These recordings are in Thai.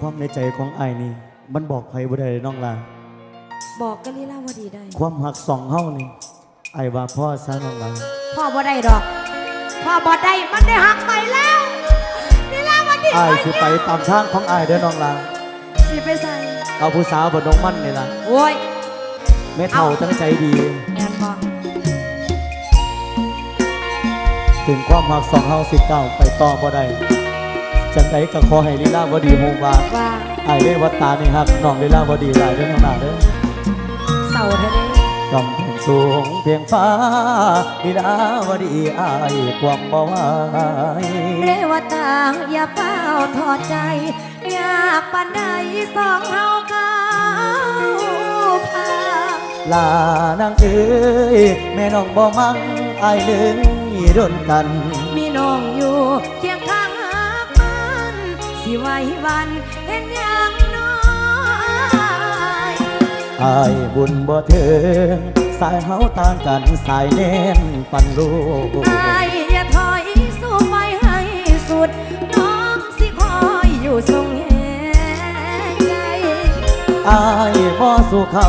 ความในใจของไอ้ายนี่ มันบอกใครบ่ได้เลยน้องลา บอกกันลีลาวดีได้ ความหักสองเฮานี่ไอ้ายว่าพ่อซะน้องลา พ่อบ่ได้ดอก พ่อบ่ได้มันได้หักไปแล้วลีลาวดีไอ้ายสิไปตามทางของไอ้ายเด้อน้องลาสิไปใส่เอาผู้สาวบ่น้องมั่นนี่ล่ะโอ้ยแม่เฒ่าตั้งใจดี แม่นบ่ถึงความหักสองเฮาสิก้าวไปต่อบ่ได้ จังไดก็ขอให้ลีลาวดีฮู้ว่าว่าไอ้ายเด้วัดตานี่ฮักน้องลีลาวดีหลายเด้อน้องลาเด้อเศร้าเท่านี้กำแพงสูงเพียงฟ้าลีลาวดีอายความบ่ไหวเรวตาอย่าเฝ้าถอดใจ อยากปันใดสองเฮาเข้าพาลานางเอ้ยแม่น้องบ่มังอายเลยร่นกัน มีน้องอยู่เคียงข้างหักมัน สิไว้วันเห็นอย่างน้อยอายบุญบ่ถึงสายเฮาต่างกันสายแน่นปันลูกอายอย่าถอยสู้ไปให้สุด น้องสิคอยอยู่ทรงแห่งใจอายบ่สู่เขา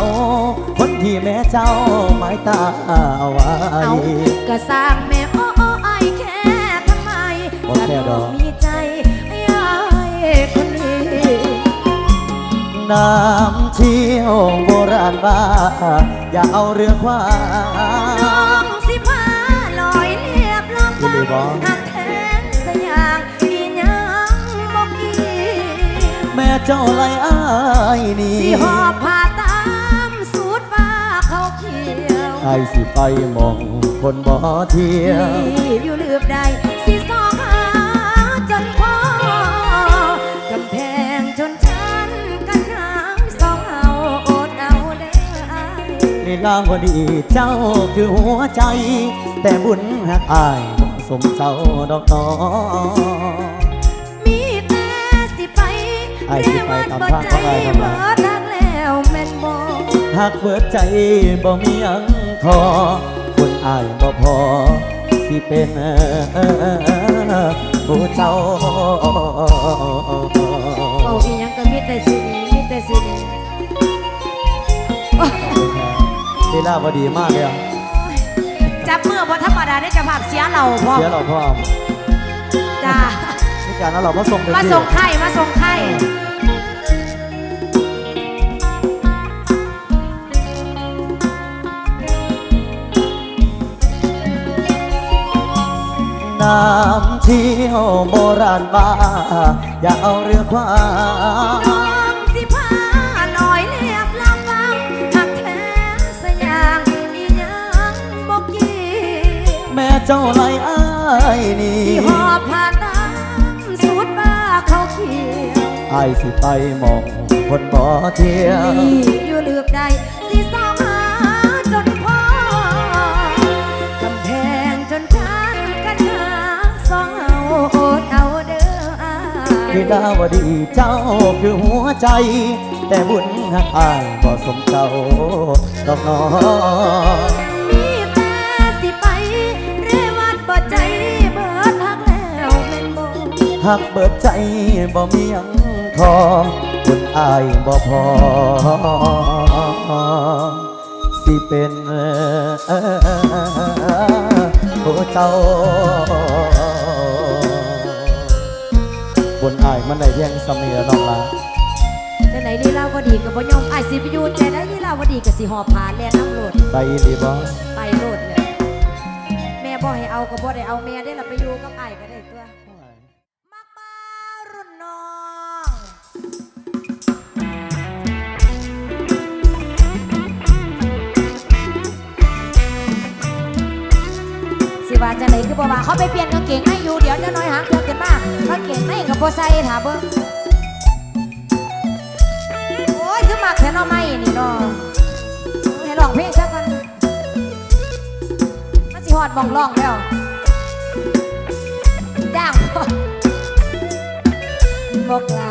คนที่แม่เจ้าหมายตาเอาไว้เอาก็สร้างแม่โอ้โอ้ไอายแค่ทำไมบ่แค่ดอก น้ำเชี่ยวโบราณว่า อย่าเอาเรือควาน้องสิพาลอยเรียบลำอีหลีบ่หักแทนสยางอีหยังบ่กี่แม่เจ้าไล่อายนี่ สิหอบผ้าตามสูดฟ้าเขาเขียวไอายสิไปหมองคนบ่เที่ยว รีบอยู่ลืบใด ลีลาวดีเจ้าคือหัวใจ แต่บุญหักอายบ่สมเจ้าดอกน้อมีแต่สิไปอ้ายสิไปตามทางของอ้ายทำไมเบิดนักแล้วแม่นบ่หักเบิดใจบ่มียังทอคนอายบ่พอ สิเป็นผู้เจ้าเอาอีหยังก็มีแต่สิดีมีแต่สิ ดีลีลาวดีมากเลยอะจับมือบ่ธรรมดาได้จะภาพเสียเราพร้อมเสียเราพร้อมจ้าทุกการนั้นเรามาส่งเต็มมาที่ส่งไข่มาส่งไข่น้ำเที่ยวโบราณว่าอย่าเอาเรือควาน้องสิพา เจ้าไล่อายนี่สิหอบผ่านน้ำสูดบ้าเขาเขียวอายสิไปหมองคนบ่เที่ยวนี่อยู่ลืบใดสิสองหาจนพอกำแพงจนชันกันหาสองเอาอดเอาเด้ออายลีลาวดีเจ้าคือหัวใจ แต่บุญหักอายบ่สมเจ้าดอกน้อมี หักเบิดใจบ่มีหยังทอคุณอายบ่พอ สิเป็นผู้เจ้าบนอายมันได้เพียงสำเนียน้องลาแต่ไหนลีลาวดีก็บ่ยอมอ้ายสิไปอยู่แต่ไหนลีลาวดีก็สิหอบผ่านแล่นน้ำโลดไปดีบ่ไปโลดเลยแม่บ่ให้เอาก็บ่ได้เอาแม่ได้ล่ะไปอยู่กับอ้ายก็ได้ตัว สิว่าจะไหนคือบ่ว่าเขาไปเปลี่ยนกางเกงให้อยู่เดี๋ยวจะน้อยหางเครื่องขึ้นมากางเกงในกับบ่ใส่ถามเบิ่งโอ้ยคือมักแท้เนาะไม่นี่เนาะให้ร้องเพลงซะกันมันสิฮอดหมองร้องแล้วจ้างบ่บอกลา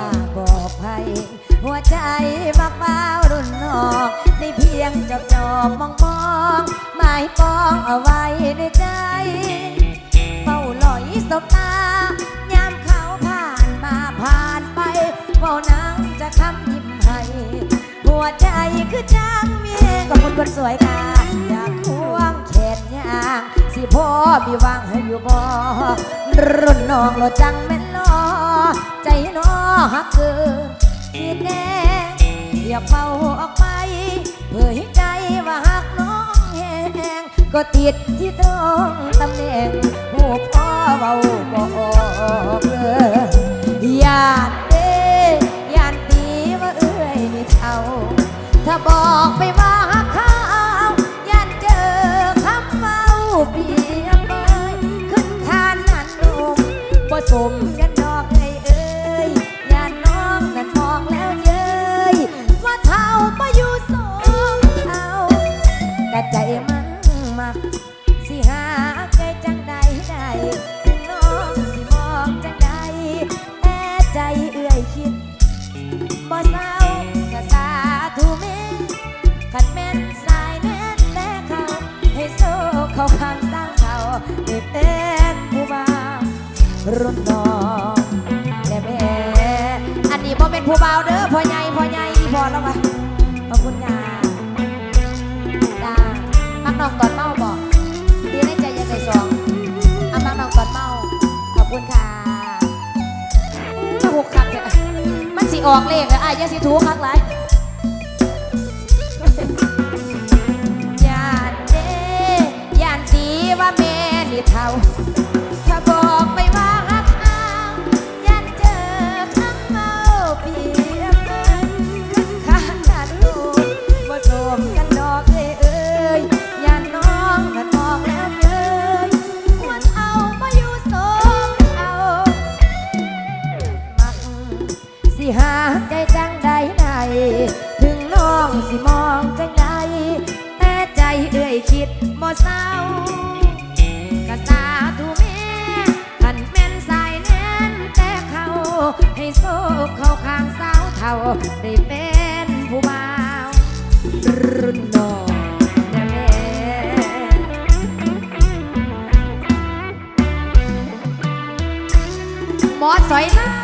มักบ้ารุ่นนอกได้เพียงจอบจอบมองมองหมายปองเอาไว้ในใจ เฝ้าลอยสบตายามเขาผ่านมาผ่านไปเฝ้านางจะคำยิ้มให้หัวใจคือจางเมียกับคุคนสวยค่ะอยากควงเข็ดยางสิพ่อมีวางให้อยู่บ่รุ่นน้องเราจังแม่นลอใจน้อฮักเกิน สิแน่ อยาเป่าออกไปเพื่อให้ใจว่าหักน้องแหงก็ติดที่ตรงตำแหน่ง รุ่นน้องและแม่อันนี้บ่เป็นผู้เบาเด้อพ่อใหญ่พ่อใหญ่อีพอแล้ววะขอบคุณค่ะจ้ามักน้องตอนเมาบอกดีในใจยังไงสองอามักน้องตอนเมาขอบคุณค่ะมาหกคักเนี่ยมันสิออกเลขเลยอะอยาสิถูคักไรยานเดยานตีว่าแม่นี่เท่า หาใจจังใดไหนถึงน้องสิมองจังใดแต่ใจเอื่อยคิดบ่เศร้ากะสาธุแม่ขันแม่นสายแน่นแต่เขาให้โซกเขาข้างสาวเท่าได้เป็นผู้บ่าวรุ่นน้องนะแม่หมอสอยหลา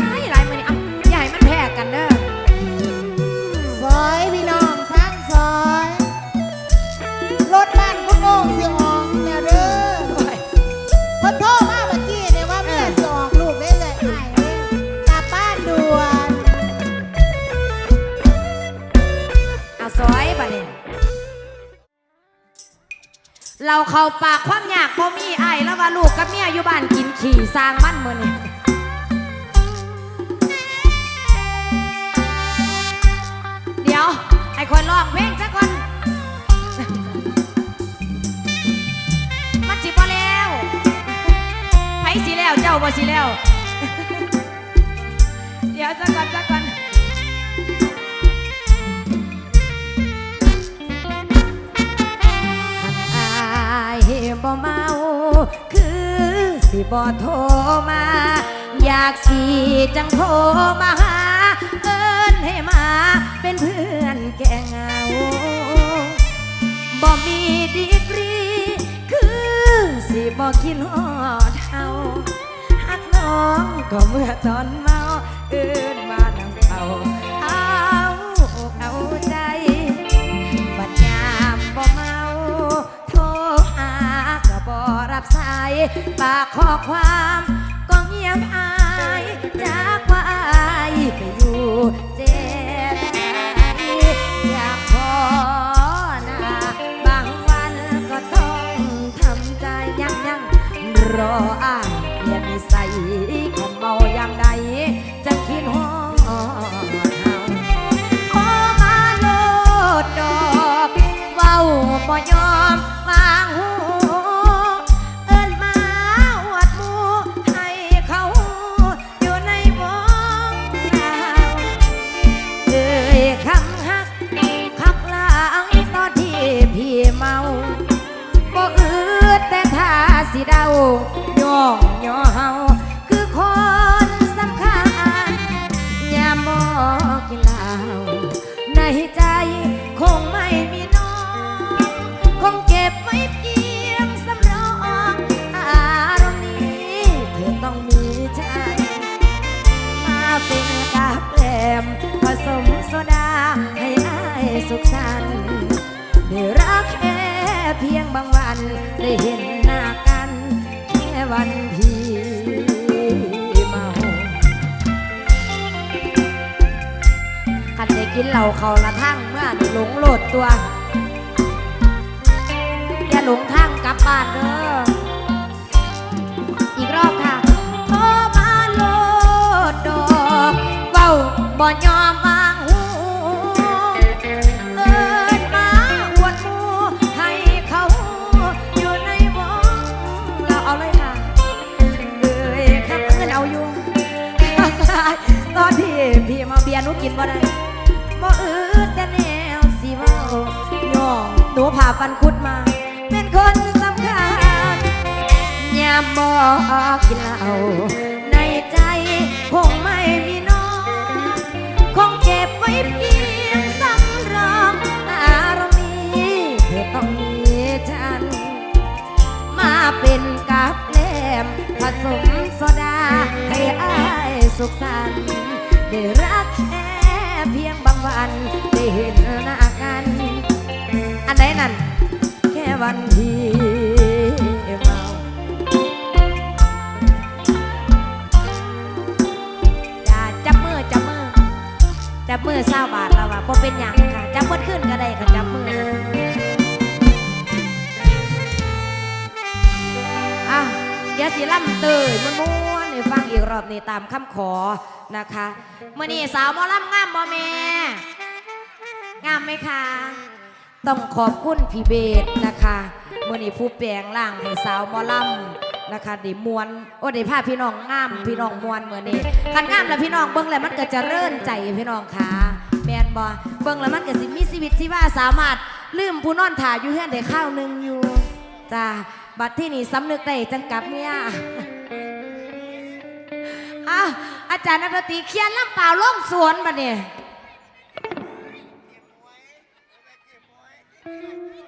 เราเข้าปากความอยากบ่มีไอ้แล้วว่าลูกกับเมียอยู่บ้านกินขี่สร้างมันมือนี่เดี๋ยว ไอ้คนร้องเพลงสักคนมันสิบ่แล้วไผสิแล้วเจ้าบ่สิแล้ว เดี๋ยวสักก่อนสัก บ่โทรมา อยากสีจังโทรมาหา เอิ้นให้มาเป็นเพื่อนแกเงาบ่มีดีกรี คือสิบ่กินฮอดเฮาหักน้องก็เมื่อตอนเมาเอิ้น ฝากข้อความก็เงียบอายจากว่าอายไปอยู่เจ็ดอยากขอน้าบางวันก็ต้องทำใจยังยังรออายเปลี่ยนนิสัยคนเมายามใดจะคิดฮอดเฮาขอมาโลดดอกเว้าบ่ยอม ย่องย่อเฮาคือคนสำคัญยามบ่กินเหล้าในใจคงไม่มีน้อง คงเก็บไว้เพียงสำรองอารมณ์นี้เธอต้องมีใจ มาเป็นกาแกล้มผสมโซดาให้อายสุขสันต์ได้รักแค่เพียงบางวันได้เห็น วันพี่เมาคันได้กินเหล้าเขาละทั้งเมื่อหลงโลดตัวอย่าหลงทางกลับบ้านเด้ออีกรอบค่ะโทมาโลดดอกเว้าบ่ยอ ผ่าฟันคุดมา เป็นคนสำคัญยามบอกกินเหล้าในใจคงไม่มีน้อง คงเก็บไว้เพียงสำรองอารมณ์นี้เธอต้องมีฉัน มาเป็นกับแกล้มผสมโซดา ให้อายสุขสันต์ได้รักแค่เพียงบางวัน ได้เห็นหน้ากัน นไหนนั่น แค่วันที่เมาอย่าจับมือจับมือ จับมือเศร้าบาทแล้วว่าเป็นหยังค่ะ จับมือขึ้นก็ได้ค่ะจับมืออะเดี๋ยวสิล่ำเตยมันม้วนให้ฟังอีกรอบนี่ตามคำขอนะคะเมื่อนี้สาวมอล่ำงามบ่แม่งามไหมคะ ต้องขอบคุณพี่เบสนะคะมื่อนี้ผู้แปลงร่างให้สาวมอลำนะคะได้มวนโอ้ได้พาพี่น้องงามพี่น้องมวนเมื่อนี้คันงามแล้วพี่น้องเบิ่งแล้วมันก็จะเรื่นใจพี่น้องค่ะแมนบอเบิ่งแล้วมันก็สิมีชีวิตชีว่าสามารถลืมผู้นอนถ่ายอยู่เฮือนได้ข้าวหนึ่งอยู่จ้าบัดที่นี่สำนึกได้จังกับเนี่ยอะอาจารย์นักดนตรีเขียนลำเปล่าล่องสวนบัดเนี่ย 是